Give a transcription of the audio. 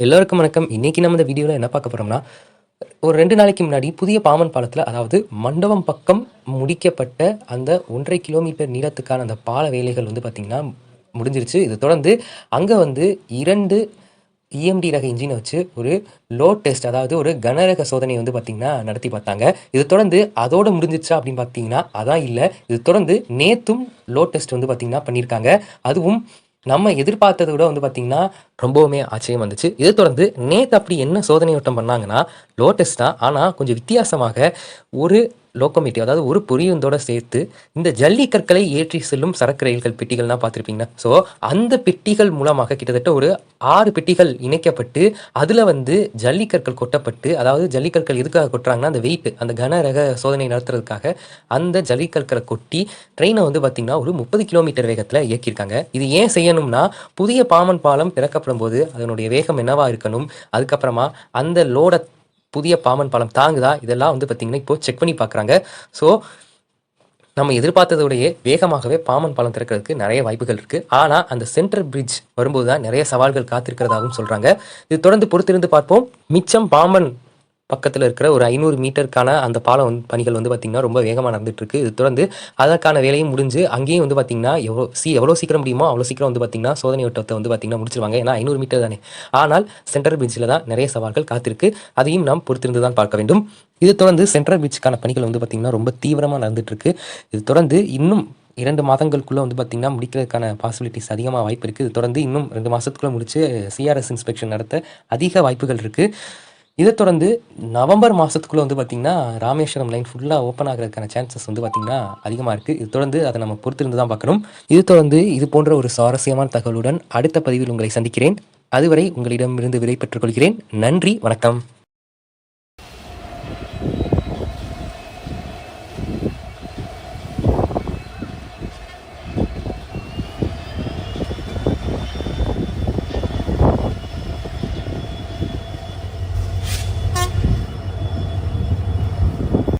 எல்லோருக்கும் வணக்கம். இன்றைக்கி நம்ம இந்த வீடியோவில் என்ன பார்க்க போகிறோம்னா ஒரு ரெண்டு நாளைக்கு முன்னாடி புதிய பாமன் பாலத்தில் அதாவது மண்டபம் பக்கம் முடிக்கப்பட்ட அந்த ஒன்றரை கிலோமீட்டர் நீளத்துக்கான அந்த பால வேலைகள் வந்து பார்த்திங்கன்னா முடிஞ்சிருச்சு. இது தொடர்ந்து அங்கே வந்து இரண்டு இஎம்டி ரக இன்ஜினை வச்சு ஒரு லோ டெஸ்ட் அதாவது ஒரு கனரக சோதனை வந்து பார்த்திங்கன்னா நடத்தி பார்த்தாங்க. இது தொடர்ந்து அதோடு முடிஞ்சிச்சா அப்படின்னு பார்த்தீங்கன்னா அதான் இல்லை. இது தொடர்ந்து நேத்தும் லோ டெஸ்ட் வந்து பார்த்திங்கன்னா பண்ணியிருக்காங்க அதுவும் நம்ம எதிர்பார்த்தது விட வந்து பார்த்திங்கன்னா ரொம்பவுமே ஆச்சரியம் வந்துச்சு. இதை தொடர்ந்து நேற்று அப்படி என்ன சோதனை ஓட்டம் பண்ணாங்கன்னா லோட்டஸ் தான். ஆனால் கொஞ்சம் வித்தியாசமாக ஒரு லோக்கோமேட்டிவ் அதாவது ஒரு புரியுந்தோட சேர்த்து இந்த ஜல்லிக்கற்களை ஏற்றி செல்லும் சரக்கு ரயில்கள் பெட்டிகள்லாம் பார்த்துருப்பீங்கன்னா. ஸோ அந்த பெட்டிகள் மூலமாக கிட்டத்தட்ட ஒரு ஆறு பெட்டிகள் இணைக்கப்பட்டு அதில் வந்து ஜல்லிக்கற்கள் கொட்டப்பட்டு அதாவது ஜல்லிக்கற்கள் எதுக்காக கொட்டுறாங்கன்னா அந்த வெயிட் அந்த கன ரக சோதனை நடத்துறதுக்காக அந்த ஜல்லிக்கற்களை கொட்டி ட்ரெயினை வந்து பார்த்திங்கன்னா ஒரு முப்பது கிலோமீட்டர் வேகத்தில் இயக்கியிருக்காங்க. இது ஏன் செய்யணும்னா புதிய பாமன் பாலம் திறக்கப்படும் போது அதனுடைய வேகம் என்னவாக இருக்கணும் அதுக்கப்புறமா அந்த லோட புதிய பாமன் பாலம் தாங்குதா? இதெல்லாம் வந்து பார்த்திங்கன்னா இப்போ செக் பண்ணி பார்க்குறாங்க ஸோ நம்ம எதிர்பார்த்ததோடையே வேகமாகவே பாமன் பாலம் திறக்கிறதுக்கு நிறைய வாய்ப்புகள் இருக்குது ஆனால் அந்த சென்ட்ரல் பிரிட்ஜ் வரும்போது தான் நிறைய சவால்கள் காத்திருக்கிறதாகவும் சொல்கிறாங்க இது தொடர்ந்து பொறுத்திருந்து பார்ப்போம். மிச்சம் பாமன் பக்கத்தில் இருக்கிற ஒரு ஐநூறு மீட்டருக்கான அந்த பாலம் வந்து பணிகள் வந்து பார்த்திங்கன்னா ரொம்ப வேகமாக நடந்துட்டுருக்கு. இது தொடர்ந்து அதற்கான வேலையும் முடிஞ்சு அங்கேயும் வந்து பார்த்திங்கன்னா எவ்வளோ சி எவ்வளோ சீக்கிரம் முடியுமோ அவ்வளோ சீக்கிரம் வந்து பார்த்திங்கன்னா சோதனை ஓட்டத்தை வந்து பார்த்திங்கன்னா முடிச்சிருவாங்க. ஏன்னா ஐநூறு மீட்டர் தானே. ஆனால் சென்ட்ரல் பிரிட்ஜில் தான் நிறைய சவால்கள் காத்திருக்கு. அதையும் நாம் பொறுத்திருந்து தான் பார்க்க வேண்டும். இது தொடர்ந்து சென்ட்ரல் பிரிட்ஜுக்கான பணிகள் வந்து பார்த்திங்கன்னா ரொம்ப தீவிரமாக நடந்துட்டுருக்கு. இது தொடர்ந்து இன்னும் இரண்டு மாதங்களுக்குள்ளே வந்து பார்த்திங்கன்னா முடிக்கிறதுக்கான பாசிபிலிட்டிஸ் அதிகமாக வாய்ப்பு இருக்குது இது தொடர்ந்து இன்னும் ரெண்டு மாதத்துக்குள்ளே முடிச்சு சிஆர்எஸ் இன்ஸ்பெக்ஷன் நடத்த அதிக வாய்ப்புகள் இருக்குது இதை தொடர்ந்து நவம்பர் மாதத்துக்குள்ளே வந்து பார்த்திங்கன்னா ராமேஸ்வரம் லைன் ஃபுல்லாக ஓப்பன் ஆகிறதுக்கான சான்சஸ் வந்து பார்த்திங்கன்னா அதிகமாக இருக்குது இது தொடர்ந்து அதை நம்ம பொறுத்திருந்து தான் பார்க்கணும். இது தொடர்ந்து இது போன்ற ஒரு சுவாரஸ்யமான தகவலுடன் அடுத்த பதிவில் உங்களை சந்திக்கிறேன். அதுவரை உங்களிடமிருந்து விடை பெற்றுக்கொள்கிறேன் நன்றி வணக்கம்.